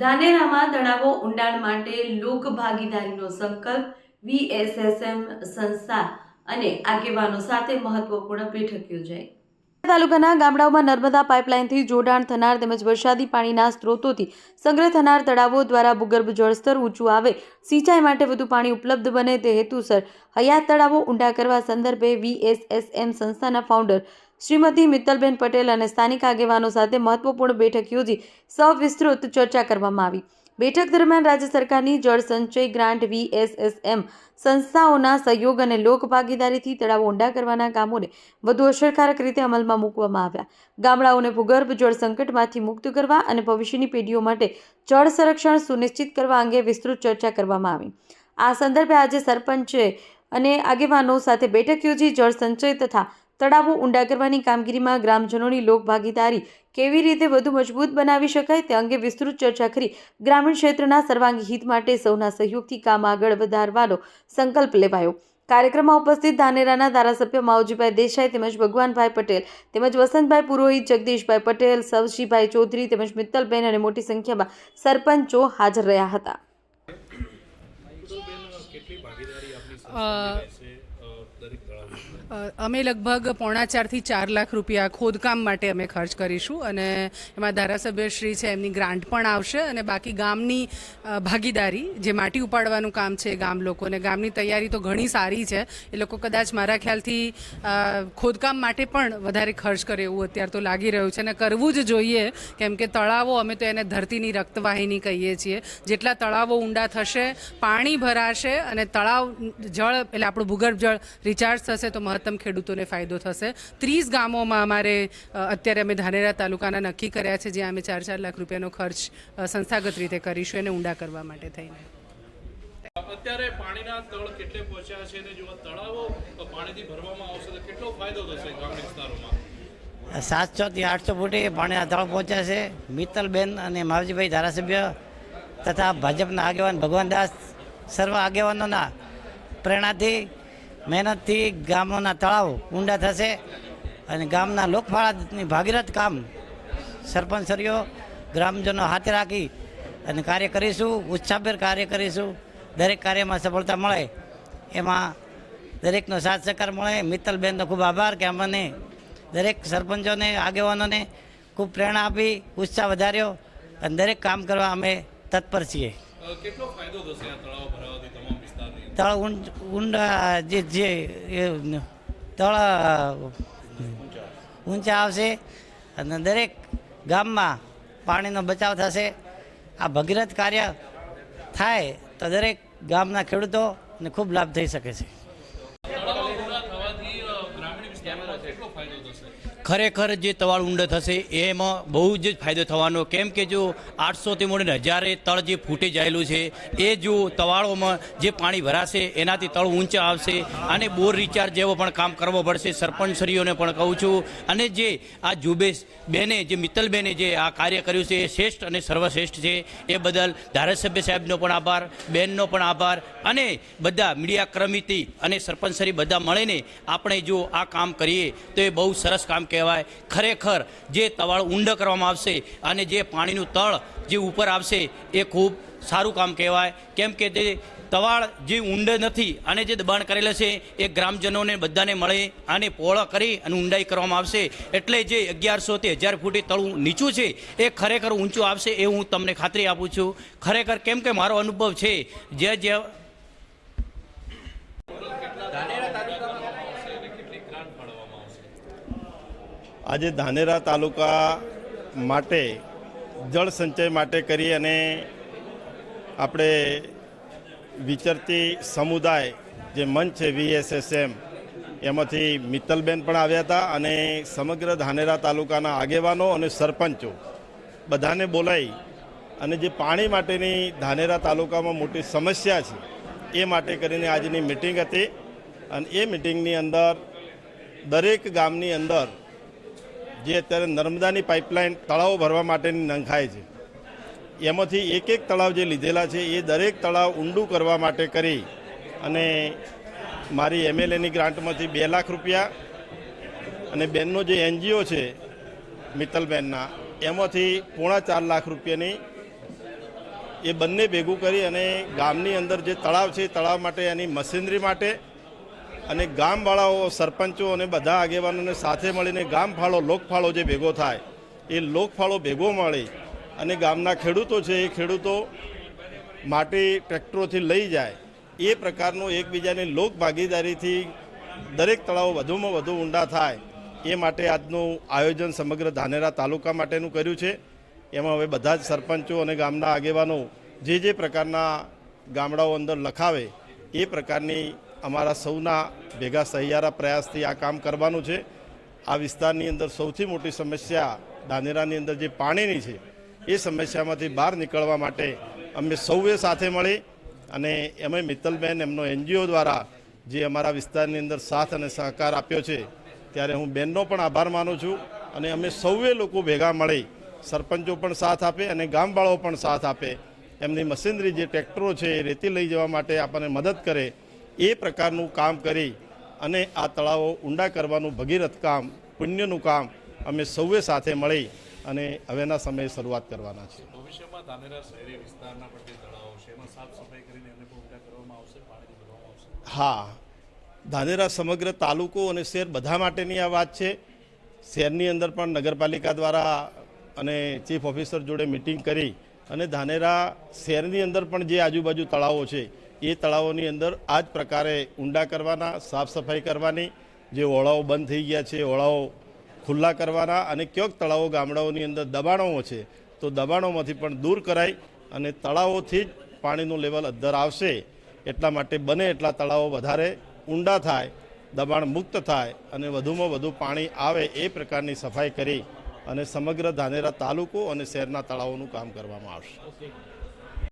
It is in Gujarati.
ધાનેરામાં તળાવો ઊંડાણ માટે લોક ભાગીદારીનો સંકલ્પ, વીએસએસએમ સંસ્થા અને આગેવાનો સાથે મહત્વપૂર્ણ બેઠક યોજાઈ. તાલુકાના ગામડાઓમાં નર્મદા પાઇપલાઇનથી જોડાણ થનાર તેમજ વરસાદી પાણીના સ્ત્રોતોથી સંગ્રહ થનાર તળાવો દ્વારા ભૂગર્ભ જળસ્તર ઊંચું આવે, સિંચાઈ માટે વધુ પાણી ઉપલબ્ધ બને તે હેતુસર હયાત તળાવો ઊંડા કરવા સંદર્ભે વીએસએસએમ સંસ્થાના ફાઉન્ડર શ્રીમતી મિત્તલબેન પટેલ અને સ્થાનિક આગેવાનો સાથે મહત્વપૂર્ણ બેઠક યોજી સવિસ્તૃત ચર્ચા કરવામાં આવી. બેઠક દરમિયાન રાજ્ય સરકારની જળ સંચય ગ્રાન્ટ વીએસએસએમ સંસ્થાઓના સહયોગ અને લોક ભાગીદારીથી તળાવો ઊંડા કરવાના કામોને વધુ અસરકારક રીતે અમલમાં મૂકવામાં આવ્યા. ગામડાઓને ભૂગર્ભ જળ સંકટમાંથી મુક્ત કરવા અને ભવિષ્યની પેઢીઓ માટે જળ સંરક્ષણ સુનિશ્ચિત કરવા અંગે વિસ્તૃત ચર્ચા કરવામાં આવી. આ સંદર્ભે આજે સરપંચે અને આગેવાનો સાથે બેઠક યોજી જળ સંચય તથા તળાવો ઊંડા કરવાની કામગીરીમાં ગ્રામજનોની લોકભાગીદારી કેવી રીતે વધુ મજબૂત બનાવી શકાય તે અંગે વિસ્તૃત ચર્ચા કરી ગ્રામીણ ક્ષેત્રના સર્વાંગી હિત માટે સૌના સહયોગથી કામ આગળ વધારવાનો સંકલ્પ લેવાયો. કાર્યક્રમમાં ઉપસ્થિત ધાનેરાના ધારાસભ્ય માવજીભાઈ દેસાઈ તેમજ ભગવાનભાઈ પટેલ તેમજ વસંતભાઈ પુરોહિત, જગદીશભાઈ પટેલ, સવશીભાઈ ચૌધરી તેમજ મિત્તલબેન અને મોટી સંખ્યામાં સરપંચો હાજર રહ્યા હતા કેટલી ભાગીદારી આપની અ, સંસ્થા રહેશે અ, દરેક તળાવની અ, અમે લગભગ પોણા ચારથી ચાર લાખ રૂપિયા ખોદકામ માટે અમે ખર્ચ કરીશું અને એમાં ધારાસભ્યશ્રી છે એમની ગ્રાન્ટ પણ આવશે અને બાકી ગામની ભાગીદારી જે માટી ઉપાડવાનું કામ છે ગામ લોકોને ગામની તૈયારી તો ઘણી સારી છે એ લોકો કદાચ મારા ખ્યાલથી ખોદકામ માટે પણ વધારે ખર્ચ કરે એવું અત્યારે તો લાગી રહ્યું છે અને કરવું જ જોઈએ કેમ કે તળાવો અમે તો એને ધરતીની રક્તવાહિની કહીએ છીએ જેટલા તળાવો ઊંડા થશે પાણી ભરાશે અને તળાવ જળ એટલે આપણું ભૂગર્ભ જળ રિચાર્જ થશે તો મહત્તમ ખેડૂતોને ફાયદો થશે. ત્રીસ ગામોમાં અમારે અત્યારે અમે ધાનેરા તાલુકાના નક્કી કર્યા છે જ્યાં અમે ચાર ચાર લાખ રૂપિયાનો ખર્ચ સંસ્થાગત રીતે કરીશું એને ઊંડા કરવા માટે થઈને. અત્યારે પાણીના તળ કેટલે પહોંચ્યા છે અને જો તળાવો પાણીથી ભરવામાં આવશે તો કેટલો ફાયદો થશે ગ્રામીણ વિસ્તારોમાં? સાતસો થી આઠસો ફૂટે પાણીના તળ પહોંચ્યા છે. મિત્તલબેન અને માવજીભાઈ ધારાસભ્ય તથા ભાજપના આગેવાન ભગવાનદાસ સર્વ આગેવાનોના પ્રેરણાથી, મહેનતથી ગામોના તળાવ ઊંડા થશે અને ગામના લોકફાળાની ભાગીરથ કામ સરપંચશ્રીઓ ગ્રામજનો હાથે રાખી અને કાર્ય કરીશું, ઉત્સાહભેર કાર્ય કરીશું. દરેક કાર્યમાં સફળતા મળે, એમાં દરેકનો સાથ સહકાર મળે. મિત્તલબેનનો ખૂબ આભાર કે અમને દરેક સરપંચોને, આગેવાનોને ખૂબ પ્રેરણા આપી, ઉત્સાહ વધાર્યો અને દરેક કામ કરવા અમે તત્પર છીએ. કેટલો ફાયદો થશે આ તળાવ ભરાવાથી તમામ વિસ્તારની? તળ ઊંડ- જે જે એ તળ ઊંચા. આવશે અને દરેક ગામમાં પાણીનો બચાવ થશે. આ ભગીરથ કાર્ય થાય તો દરેક ગામના ખેડૂતોને ખૂબ લાભ થઈ શકે છે તળાવો પૂરા થવાથી અ, ગ્રામીણ વિસ્તારોમાં કેટલો ફાયદો થશે ખરેખર જે તવાળ ઊંડો થશે, એમાં બહુ જ ફાયદો થવાનો. કેમ કે જો આઠસોથી મળીને હજારે તળ જે ફૂટી જાયેલું છે, એ જો તવાળોમાં જે પાણી ભરાશે, એનાથી તળ ઊંચા આવશે અને બોર રિચાર્જ જેવો પણ કામ કરવો પડશે. સરપંચશ્રીઓને પણ કહું છું. અને જે આ જુબેશ બેને, જે મિત્તલબેને જે આ કાર્ય કર્યું છે, એ શ્રેષ્ઠ અને સર્વશ્રેષ્ઠ છે. એ બદલ ધારાસભ્ય સાહેબનો પણ આભાર, બેનનો પણ આભાર અને બધા મીડિયા ક્રમિતિ અને સરપંચશ્રી બધા મળીને આપણે જો આ કામ કરીએ, તો એ બહુ સરસ કામ કહેવાય. ખરેખર જે તવાળ ઊંડ કરવામાં આવશે અને જે પાણીનું તળ જે ઉપર આવશે એ ખૂબ સારું કામ કહેવાય. કેમ કે તે તવાળ જે ઊંડે નથી અને જે દબાણ કરેલા છે એ ગ્રામજનોને બધાને મળે અને પહોળા કરી અને ઊંડાઈ કરવામાં આવશે. એટલે જે અગિયારસો તે હજાર ફૂટે તળું નીચું છે એ ખરેખર ઊંચું આવશે એ હું તમને ખાતરી આપું છું. ખરેખર કેમ કે મારો અનુભવ છે જે જે આજે ધાનેરા તાલુકા માટે જળ સંચય માટે કરી અને આપણે વિચરતી સમુદાય જે મંચ છે વીએસએસએમ, એમાંથી મિત્તલબેન પણ આવ્યા હતા અને સમગ્ર ધાનેરા તાલુકાના આગેવાનો અને સરપંચો બધાને બોલાવી અને જે પાણી માટેની ધાનેરા તાલુકામાં મોટી સમસ્યા છે, એ માટે કરીને આજની મિટિંગ હતી. અને એ મિટિંગની અંદર દરેક ગામની અંદર જે અત્યારે નર્મદાની પાઇપલાઇન તળાવો ભરવા માટેની નંખાય છે. એમાંથી એક એક તળાવ જે લીધેલા છે, એ દરેક તળાવ ઊંડું કરવા માટે કરી અને મારી એમએલએની ગ્રાન્ટમાંથી બે લાખ રૂપિયા અને બેનનો જે એનજીઓ છે, મિત્તલબેનના, એમાંથી પોણા ચાર લાખ રૂપિયાની એ બંને ભેગું કરી અને ગામની અંદર જે તળાવ છે તળાવ માટે, એની મશીનરી માટે અને ગામવાળાઓ, સરપંચો અને બધા આગેવાનોને સાથે મળીને ગામ ફાળો લોકફાળો જે ભેગો થાય, એ લોકફાળો ભેગો મળે. અને ગામના ખેડૂતો છે, એ ખેડૂતો માટે ટ્રેક્ટરોથી લઈ જાય. એ પ્રકારનું એકબીજાની લોક ભાગીદારીથી દરેક તળાવો વધુમાં વધુ ઊંડા થાય. એ માટે આજનું આયોજન સમગ્ર ધાનેરા તાલુકા માટેનું કર્યું છે. એમાં હવે બધા જ સરપંચો અને ગામના આગેવાનો જે જે પ્રકારના ગામડાઓ અંદર લખાવે, એ પ્રકારની અમારા સૌના ભેગા સહિયારા પ્રયાસથી આ કામ કરવાનું છે. આ વિસ્તારની અંદર સૌથી મોટી સમસ્યા દાનેરાની અંદર જે પાણીની છે, એ સમસ્યામાંથી બહાર નીકળવા માટે અમે સૌએ સાથે મળી અને એમએ મિત્તલબેન, એમનો એનજીઓ દ્વારા જે અમારા વિસ્તારની અંદર સાથ અને સહકાર આપ્યો છે, ત્યારે હું બેનનો પણ આભાર માનું છું અને અમે સૌએ લોકો ભેગા મળી સરપંચો પણ સાથ આપે અને ગામવાળાઓ પણ સાથ આપે. એમની મશીનરી જે ટ્રેક્ટરો છે, એ રેતી લઈ જવા માટે આપણને મદદ કરે એ પ્રકારનું કામ કરી અને આ તળાવો ઊંડા કરવાનું ભગીરથ કામ પુણ્યનું કામ અમે સૌએ સાથે મળી અને હવેના સમયે શરૂઆત કરવાના છે ભવિષ્યમાં ધાનેરા શહેરી વિસ્તારના પણ જે તળાવો છે એમાં સાફ સફાઈ કરીને એમને પણ ઊંડા કરવામાં આવશે પાણીથી ભરવામાં આવશે? હા. ધાનેરા સમગ્ર તાલુકો અને શહેર બધા માટેની આ વાત છે. શહેરની અંદર પણ નગરપાલિકા દ્વારા અને ચીફ ઓફિસર જોડે મિટિંગ કરી અને ધાનેરા શહેરની અંદર પણ જે આજુબાજુ તળાવો છે એ તળાવોની અંદર આ જ પ્રકારે ઊંડા કરવાના, સાફ સફાઈ કરવાની, જે ઓળાઓ બંધ થઈ ગયા છે, ઓળાઓ ખુલ્લા કરવાના અને ક્યાંક તળાવો ગામડાઓની અંદર દબાણો છે, તો દબાણોમાંથી પણ દૂર કરાય અને તળાવોથી જ પાણીનું લેવલ અદ્ધર આવશે. એટલા માટે બને એટલા તળાવો વધારે ઊંડા થાય, દબાણ મુક્ત થાય અને વધુમાં વધુ પાણી આવે એ પ્રકારની સફાઈ કરી અને સમગ્ર ધાનેરા તાલુકો અને શહેરના તળાવોનું કામ કરવામાં આવશે.